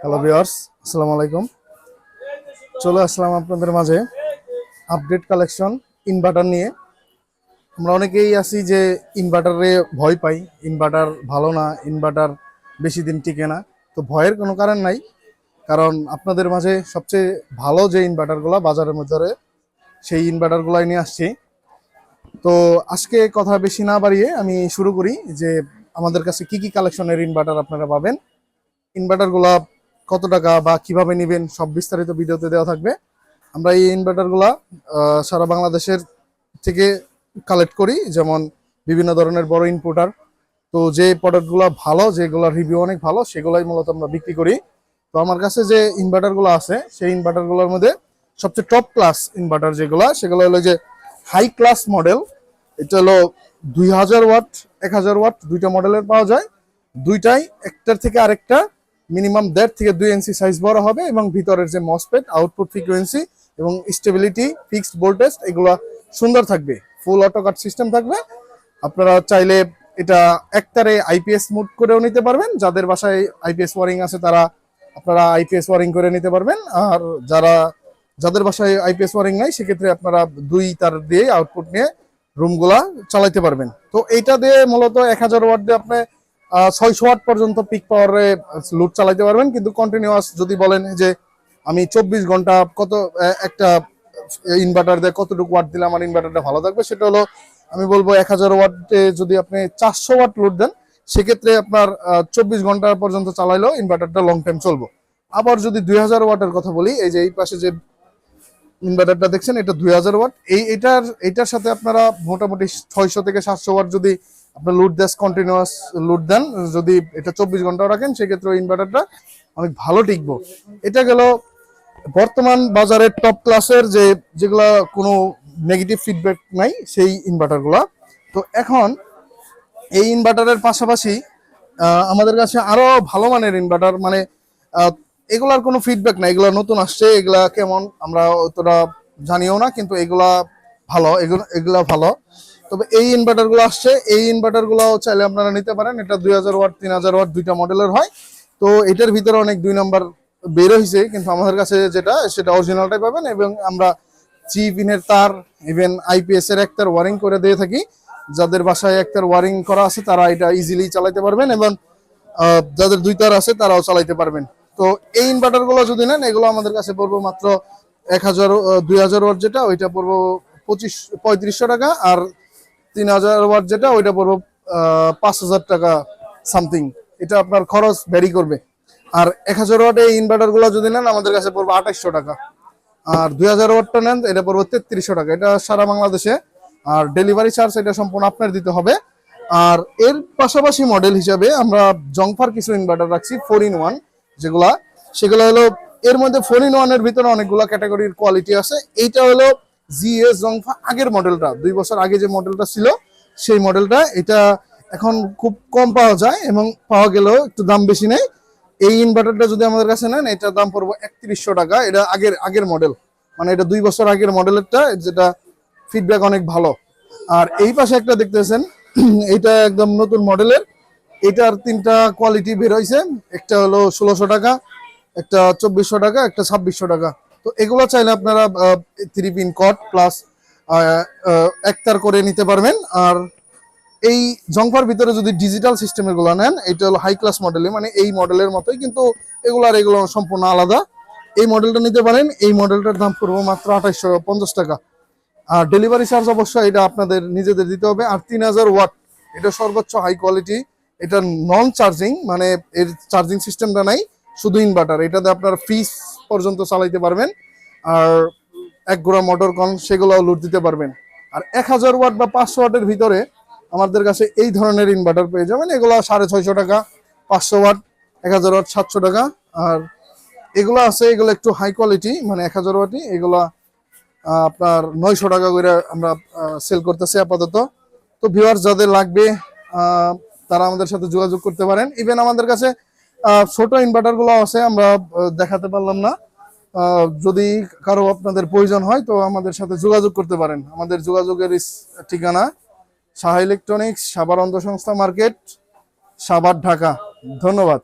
Hello viewers আসসালামু আলাইকুম চলে আসলাম আপনাদের মাঝে আপডেট কালেকশন ইনভার্টার নিয়ে। আমরা অনেকেই আছি যে ইনভার্টারে ভয় পাই। ইনভার্টার ভালো না ইনভার্টার বেশি দিন টিকে না। তো ভয়ের কোনো কারণ নাই। কারণ আপনাদের মাঝে সবচেয়ে ভালো যে ইনভার্টারগুলো বাজারের মধ্যে, সেই ইনভার্টারগুলাই নিয়ে আসছি। তো আজকে কথা বেশি না বাড়িয়ে আমি শুরু করি যে আমাদের কাছে কি কি কালেকশনের ইনভার্টার আপনারা পাবেন। ইনভার্টারগুলা কত টাকা বা কীভাবে নেবেন, সব বিস্তারিত ভিডিওতে দেওয়া থাকবে। আমরা এই ইনভার্টারগুলা সারা বাংলাদেশের থেকে কালেক্ট করি, যেমন বিভিন্ন ধরনের বড় ইনপুটার তো যে প্রোডাক্টগুলো ভালো, যেগুলোর রিভিউ অনেক ভালো, সেগুলাই মূলত আমরা বিক্রি করি। তো আমার কাছে যে ইনভার্টারগুলো আছে, সেই ইনভার্টারগুলোর মধ্যে সবচেয়ে টপ ক্লাস ইনভার্টার যেগুলো, সেগুলো হলো যে হাই ক্লাস মডেল এটা হলো দুই হাজার ওয়াট, এক হাজার ওয়াট, দুইটা মডেলের পাওয়া যায়। দুইটাই একটার থেকে আরেকটা মিনিমাম দেড় থেকে দুই ইঞ্চি সাইজ বড় হবে এবং ভিতরের যে মসপেট আউটপুট ফ্রিকোয়েন্সি এবং স্টেবিলিটি ফিক্সড ভোল্টেজ এগুলো সুন্দর থাকবে। ফুল অটো কাট সিস্টেম থাকবে। আপনারা চাইলে এটা একটারে আইপিএস মুড করেও নিতে পারবেন। যাদের বাসায় আইপিএস ওয়ারিং আছে, তারা আপনারা আইপিএস ওয়ারিং করে নিতে পারবেন। আর যারা, যাদের বাসায় আইপিএস ওয়ারিং নাই, সেক্ষেত্রে আপনারা দুই তার দিয়ে আউটপুট নিয়ে রুমগুলা চালাইতে পারবেন। তো এইটা দিয়ে মূলত এক হাজার ওয়াট দিয়ে আপনি ছয়শো ওয়াট পর্যন্ত পিক পাওয়ারে লুট চালাইতে পারবেন। কিন্তু কন্টিনিউয়াস যদি বলেন যে আমি চব্বিশ ঘণ্টা কত একটা ইনভার্টার দিয়ে কতটুকু ওয়াট দিলে আমার ইনভার্টারটা ভালো থাকবে, সেটা হলো আমি বলব এক হাজার ওয়াটে যদি আপনি চারশো ওয়াট লোড দেন, সেক্ষেত্রে আপনার চব্বিশ ঘণ্টা পর্যন্ত চালাইলেও ইনভার্টারটা লং টাইম চলবো। আবার যদি দুই হাজার ওয়াটের কথা বলি, এই যে এই পাশে যে ইনভার্টারটা দেখছেন, এটা দুই হাজার ওয়াট। এই, এটার এটার সাথে আপনারা মোটামুটি ছয়শো থেকে সাতশো ওয়াট যদি আপনার লুট দেস কন্টিনিউয়াস লুট দেন। যদি এটা চব্বিশ ঘন্টাও রাখেন সেক্ষেত্রে ইনভার্টারটা অনেক ভালো টিকবো। এটা গেল বর্তমান বাজারের টপ ক্লাসের যে যেগুলা কোনো নেগেটিভ ফিডব্যাক নাই, সেই ইনভার্টারগুলা তো এখন এই ইনভার্টারের পাশাপাশি আমাদের কাছে আরও ভালো মানের ইনভার্টার মানে এগুলার কোনো ফিডব্যাক নাই। এগুলা নতুন আসছে, এগুলা কেমন আমরা অতটা জানিও না, কিন্তু এগুলা ভালো, এগুলো এগুলা ভালো। তবে এই ইনভার্টারগুলো আসছে। এই ইনভার্টারগুলো চাইলে আপনারা নিতে পারেন। এটা দুই হাজার ওয়াট, তিন হাজার ওয়াট দুইটা মডেলের হয়। তো এটার ভিতরে অনেক দুই নাম্বার বের হয়েছে কিন্তু আমাদের কাছে যেটা, সেটা অরিজিনালটাই পাবেন এবং আমরা জি পিনের তার ইভেন আইপিএস এর একটার ওয়ারিং করে দিয়ে থাকি। যাদের বাসায় একটার ওয়ারিং করা আছে, তারা এটা ইজিলি চালাতে পারবেন এবং যাদের দুই তার আছে, তারাও চালাইতে পারবেন। তো এই ইনভার্টারগুলো যদি নেন, এগুলো আমাদের কাছে পড়ব মাত্র এক হাজার দুই হাজার ওয়াট যেটা, ওইটা পড়ব পঁচিশ, পঁয়ত্রিশশো টাকা আর তিন হাজার ওয়াট যেটা, ওইটা পড়ব পাঁচ হাজার টাকা সামথিং। এটা আপনার খরচ ভ্যারি করবে। আর এক হাজার ওয়াট এই ইনভার্টারগুলো যদি নেন, আমাদের কাছে পড়ব আঠাইশশো টাকা। আর দুই হাজার ওয়াটটা নেন, এটা পড়ব তেত্রিশশো টাকা। এটা সারা বাংলাদেশে। আর ডেলিভারি চার্জ এটা সম্পূর্ণ আপনার দিতে হবে। আর এর পাশাপাশি মডেল হিসাবে আমরা জংফার কিছু ইনভার্টার রাখছি ফোর ইন ওয়ান যেগুলা। সেগুলো হলো, এর মধ্যে ফোর ইন ওয়ানের ভিতরে অনেকগুলো ক্যাটাগরির কোয়ালিটি আছে। এইটা হলো জিএস জংফা আগের মডেলটা, দুই বছর আগে যে মডেলটা ছিল, সেই মডেলটা, এটা এখন খুব কম পাওয়া যায় এবং পাওয়া গেলেও একটু দাম বেশি নেই। এই ইনভার্টারটা যদি আমাদের কাছে নেন এটার দাম পড়ব একত্রিশশো টাকা। এটা আগের আগের মডেল মানে এটা দুই বছর আগের মডেলেরটা, যেটা ফিডব্যাক অনেক ভালো। আর এই পাশে একটা দেখতেছেন এটা একদম নতুন মডেলের। এটার তিনটা কোয়ালিটি বের হয়েছে একটা হলো ষোলোশো টাকা, একটা চব্বিশশো টাকা, একটা ছাব্বিশশো টাকা। তো এগুলো চাইলে আপনারা থ্রি পিন কট প্লাস একতার করে নিতে পারবেন। আর এই জংফার ভিতরে যদি ডিজিটাল সিস্টেমেরগুলো নেন, এটা হলো হাই ক্লাস মডেলে মানে এই মডেলের মতোই, কিন্তু এগুলো আর এগুলো সম্পূর্ণ আলাদা। এই মডেলটা নিতে পারেন, এই মডেলটার দাম পড়ব মাত্র আঠাইশশো পঞ্চাশ টাকা। আর ডেলিভারি চার্জ অবশ্যই এটা আপনাদের নিজেদের দিতে হবে। আর তিন হাজার ওয়াট, এটা সর্বোচ্চ হাই কোয়ালিটি এটা নন চার্জিং মানে এর চার্জিং সিস্টেমটা নাই, শুধু ইনভার্টার এটাতে আপনার ফ্রিজ পর্যন্ত চালাইতে পারবেন। আর এক গোড়া মোটর কন সেগুলোও লুট দিতে পারবেন। আর এক হাজার ওয়াট বা পাঁচশো ওয়াটের ভিতরে আমাদের কাছে এই ধরনের ইনভার্টার পেয়ে যাবেন। এগুলো সাড়ে ছয়শো টাকা, পাঁচশো ওয়াট এক হাজার ওয়াট সাতশো টাকা। আর এগুলো আছে, এগুলো একটু হাই কোয়ালিটি মানে এক হাজার ওয়াটই এগুলা আপনার নয়শো টাকা করে আমরা সেল করতেছি আপাতত। তো ভিউয়ার যাদের লাগবে তারা আমাদের সাথে যোগাযোগ করতে পারেন। ইভেন আমাদের কাছে ছোট ইনভার্টারগুলো আছে, আমরা দেখাতে পারলাম না। যদি কারও আপনাদের প্রয়োজন হয়, তো আমাদের সাথে যোগাযোগ করতে পারেন। আমাদের যোগাযোগের ঠিকানা সাহা ইলেকট্রনিক্স সাবার অন্ধ সংস্থা মার্কেট সাবার ঢাকা। ধন্যবাদ।